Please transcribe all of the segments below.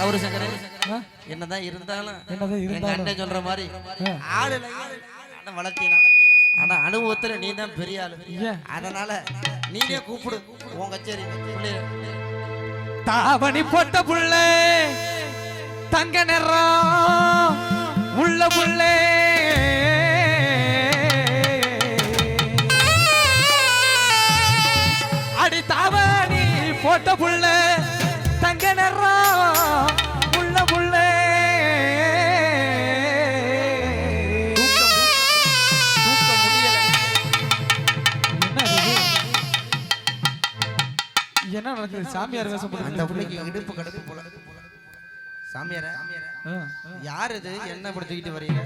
கௌரி சங்கரே ஆ? என்னதான் இருந்தாலும் என்னதான் இருந்தாலும். சொல்ற மாதிரி. ஆளு ஆனா வளர்த்தீனா ஆனா அனுபவத்துல நீ தான் பெரிய ஆளு? அதனால நீனே கூப்பிடு கச்சேரி பிள்ளைய தாவணி போட்ட புள்ள தங்க நிறம் உள்ள புள்ளே அடி தாவணி போட்ட புள்ள என்ன நடக்குது? சாமியார் வேஷம் அந்த பிள்ளைக்கு இடுப்பு கடுப்பு போல. சாமியார யார் இது என்ன இப்படி தூக்கிட்டு வரீங்க?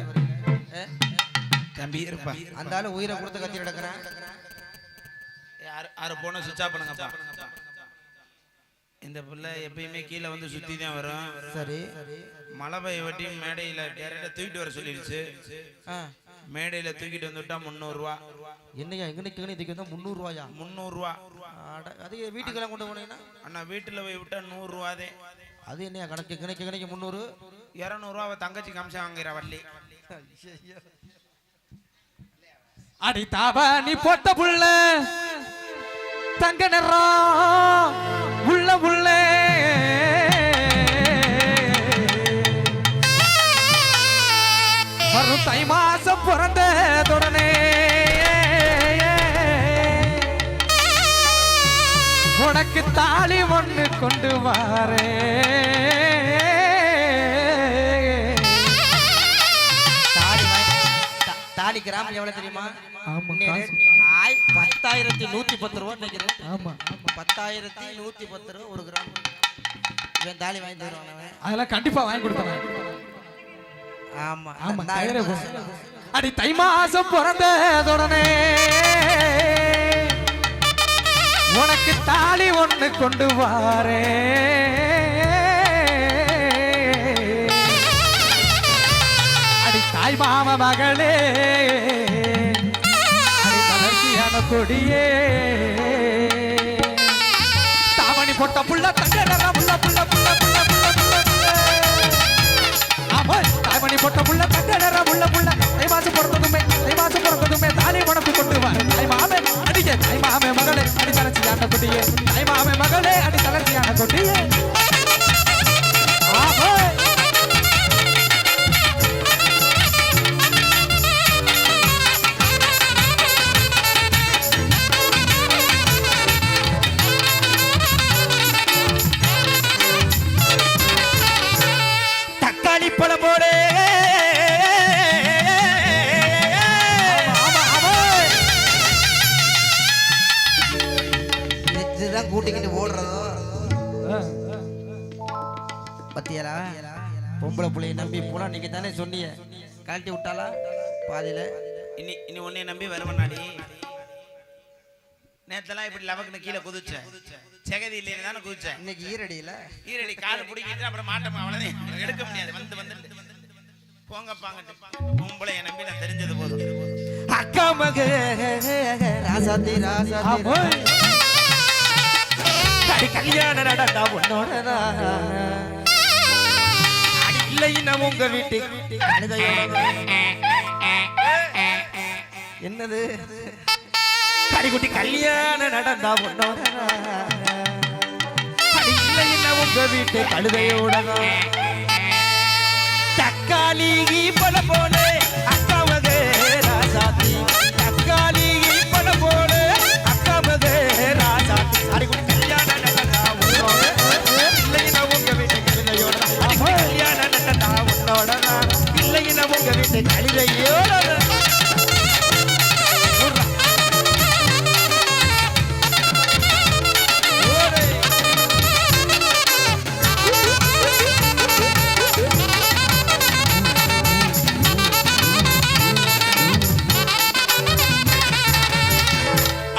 தம்பி இருப்பா. அந்த ஆளு உயிரை கொடுத்து கத்தி கிடக்குறேன் யாரு யாரு போன சுவிட்ச் ஆஃப் பண்ணுங்கப்பா. இந்த பிள்ளை எப்பயுமே கீழே வந்து சுத்தி தான் வரும். சரி. மழை பெய்ய வட்டி மேடையில டேரக்டா தூக்கிட்டு வர சொல்லிடுச்சு. மேடையில தூக்கிட்டு வந்துட்டா முந்நூறுரூவா என்னையா எங்கன்னு கிணி தூக்கி வந்தா முந்நூறு ரூபாயா முந்நூறுரூவா அட, அது வீட்டுக்கெல்லாம் கொண்டு போனீங்கன்னா? அண்ணா வீட்டில் போய் விட்டா நூறுரூவாதே அது. என்னையா கணக்கு கிணக்கு கிணக்கு முந்நூறு? இரநூறுவா அவ தங்கச்சி கம்சம் வாங்குற வள்ளி. அடி தாவணி போட்ட புள்ள தங்க நிறம் உள்ள புள்ளே வரும் தை மாசம் பிறந்ததுடனே உனக்கு தாலி ஒண்ணு கொண்டு வாரே. தாலி கிராம் எவ்வளவு தெரியுமா? பத்தாயிரத்தி நூத்தி பத்து ரூபா நினைக்கிறேன். ஆமா. பத்தாயிரத்தி நூத்தி பத்து ரூபா ஒரு கிராம். இவன் தாலி வாங்கி தருவான் அதெல்லாம் கண்டிப்பா வாங்கி கொடுத்தேன் ஆமா ஆமா. அடி தை மாசம் பிறந்ததுடனே உனக்கு தாலி ஒண்ணு கொண்டு வாரே. அடி தாய் மாம மகளே. அடி கொடியே. கொட்ட புள்ள தங்க நிறம் புள்ள புள்ள. பத்தியலா? பொம்பளை புள்ளைய நம்பி போனா நீங்க தானே சொன்னீங்க. கழட்டி விட்டாளா? பாதியில. இனி இனி உன்னை நம்பி வருவனாடி நேத்தெல்லாம் இப்படி லவக்குன்னு கீழே குதிச்சேன். செகதி இல்லைன்னு தானே குதிச்சேன். இன்னைக்கு ஈரடியில? ஈரடி காலை பிடிக்கிட்டு அப்புறம் மாட்டோம்? அவ்வளோதான் எடுக்க முடியாது. வந்து வந்து. போங்கப்பாங்கட்டு பொம்பளை நம்பி நான் தெரிஞ்சது போதும். அக்கா மக ராசாத்தி ராசாத்தி கல்யாணம் நடந்தா உன்னோட இல்லைன்னா உங்க வீட்டு என்னது? கடிக்குட்டி கல்யாணம் நடந்தா உன்னோட இல்லைன்னா உங்க வீட்டு கழுதையோட. தக்காளி பல போனே. இல்லைன்னா உங்க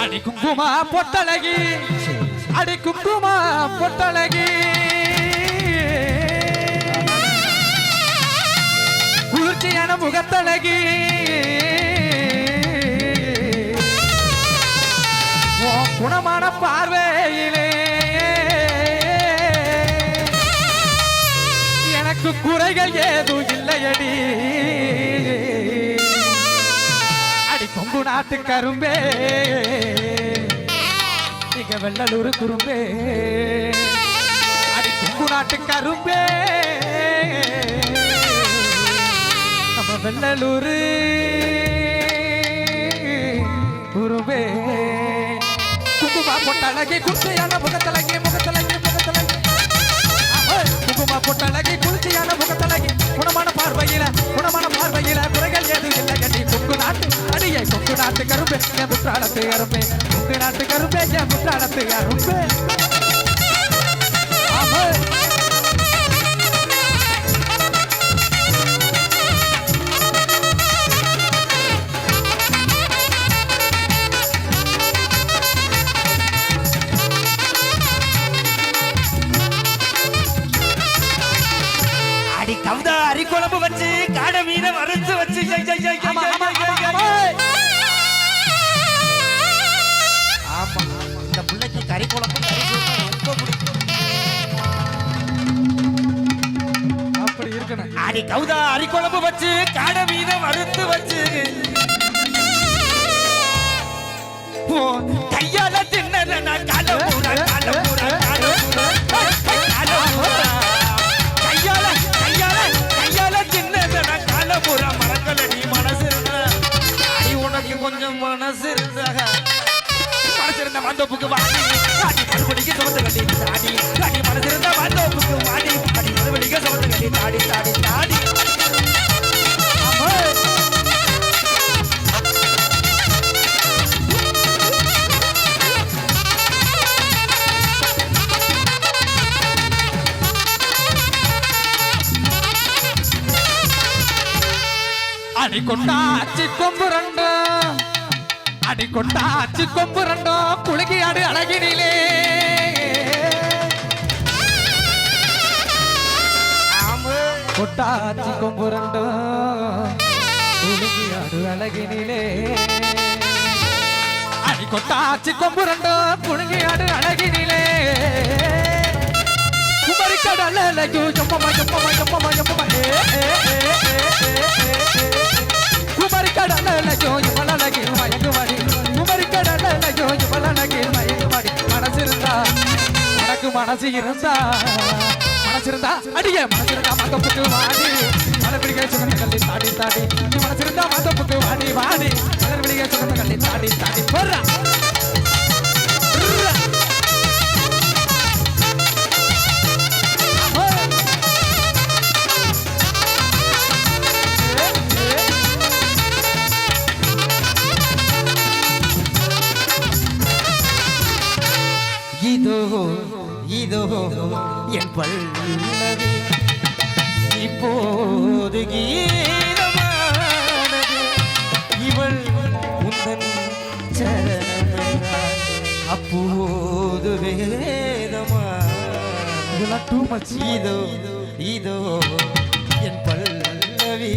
அடி குங்குமா பொட்டழகி அடி குங்குமா பொட்டழகி குளிர்ச்சியான குணமான பார்வையிலே. எனக்கு குறைகள் ஏதும் இல்லையடி. அடி கொங்கு நாட்டு கரும்பே. இங்க வெள்ளலூர் குறும்பே. அடி கொங்கு நாட்டு கரும்பே. வெள்ளலூர். குருவே. குங்குமா பொட்டழகி குட்டையான முகத்தலகி முகத்தலகி முகத்தலகி குங்குமா பொட்டழகி குளிர்ச்சியான முகத்தலகி குணமான பார்வையில குணமான பார்வையில குறைகள் ஏதும் இல்லை கட்டி கொங்கு நாட்டு அடியை கொங்கு நாட்டு கரும்பே. என் முற்றாளத்து அரும்பே. கொங்கு நாட்டு கரும்பே என் முற்றாளத்து அரும்பே. கவுதா அரிக்குழம்பு வச்சு காடை மீத வறுத்து வச்சு. கையால தின்னல நான் கால அடி கொண்டாச்சி கொம்பு ரெண்டும் அடி கொண்டாச்சி கொம்பு ரெண்டும் குலுக்கி ஆடு அழகினிலே. கொட்டாச்சி கொம்பு ரெண்டும் குலுக்கி அடு அழகினிலே. அடி கொட்டாச்சி கொம்பு அழகினிலே. குமரி கடல் அழகு எம்மம்மா எம்மம்மா ஏ ஏ ஏ ஏ குமரி கடல் அழகு மயங்குமடி குமரி கடல் அழகு மயங்குமடி மனசு இருந்தா உனக்கு மனசு இருந்தா மனசு இருந்தா அடிய மனசு இருந்தா மகப்புக்கு வாடி மலர் பிடிக்க சுகந்த கல்லி தாடி தாடி மனசு இருந்தா மகப்புக்கு வாடி வாடி மலர் பிடிக்க சுகந்த கல்லி தாடி தாடி போடுறா அப்போது வேதமானது இதெல்லாம் டூ மச் இதோ இதோ என் பல்லவி.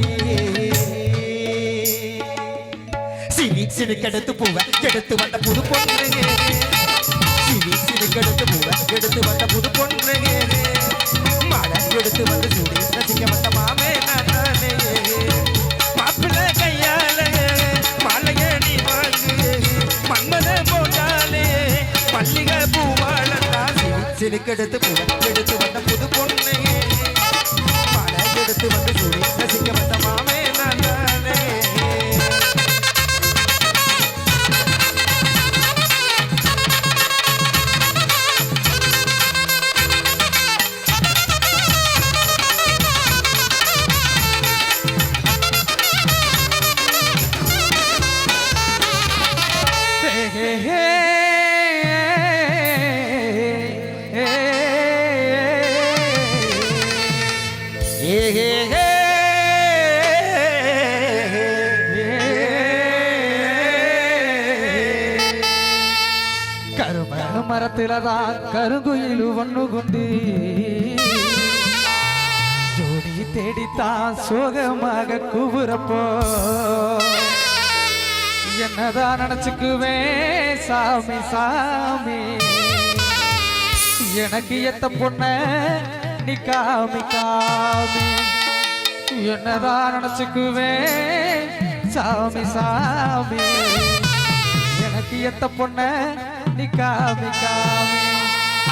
சிவி சிறுக்கெடுத்து பூவ எடுத்து வந்த புது பொண்ணு சிறுக்கெடுத்து பூவ எடுத்து வந்த புது பொண்ணு மழை எடுத்து வந்து சுடி ரசிக்க வந்த மாமே நானே Hey, hey, hey. மரத்துலதான் கருங்குயில் ஒண்ணு குண்டி ஜோடி தேடித்தான் சோகமாக கூவுறப்போ. என்னதான் நினைச்சுக்குவேன் சாமி சாமி. எனக்கு எத்த பொண்ண நீ காமி காமி. என்னதான் நினைச்சுக்குவேன் சாமி சாமி. எனக்கு எத்த பொண்ண நிக்காமி காமி.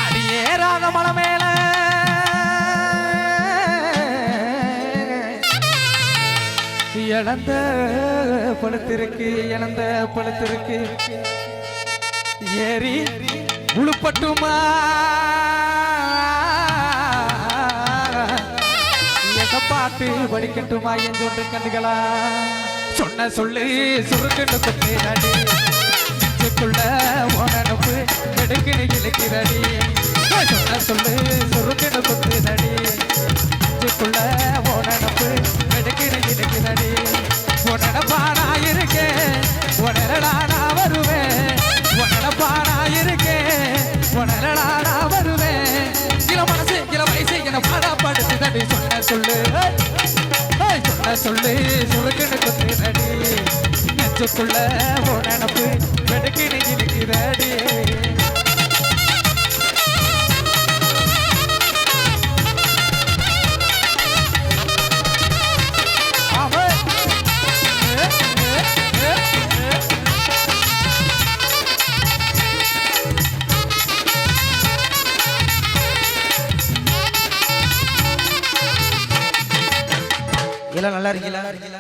அடியேறாத மலை மேல இழந்த பழுத்திருக்கு இழந்த பழுத்திருக்கு. ஏறி உழுப்பட்டுமா எங்க பாட்டு படிக்கட்டுமா என் கண்டுகளா சொன்ன சொல்லு சுருக்குன்னு குத்துறடி நெஞ்சுக்குள்ள உணனப்பு எடுக்குன்னு இழுக்கிறடி சொன்ன சொல்லு சுருக்குன்னு குத்துதடி. நெஞ்சுக்குள்ள உணனப்பு எடுக்குன்னு இழுக்கிறடி உன்னடப்பா நான் இருக்கேன் உன்னடா நான் வருவேன் உன்னடப்பா நான் இருக்கேன் உன்னடா நான் வருவேன் கில மனசு கில வயசு என்ன பாடப்படுத்துதடி. சொன்ன சொல்லு சொன்ன சொல்லு சுருக்குன்னு குத்துதடி. நெஞ்சுக்குள்ள உன் நினப்பு வெடுக்கினு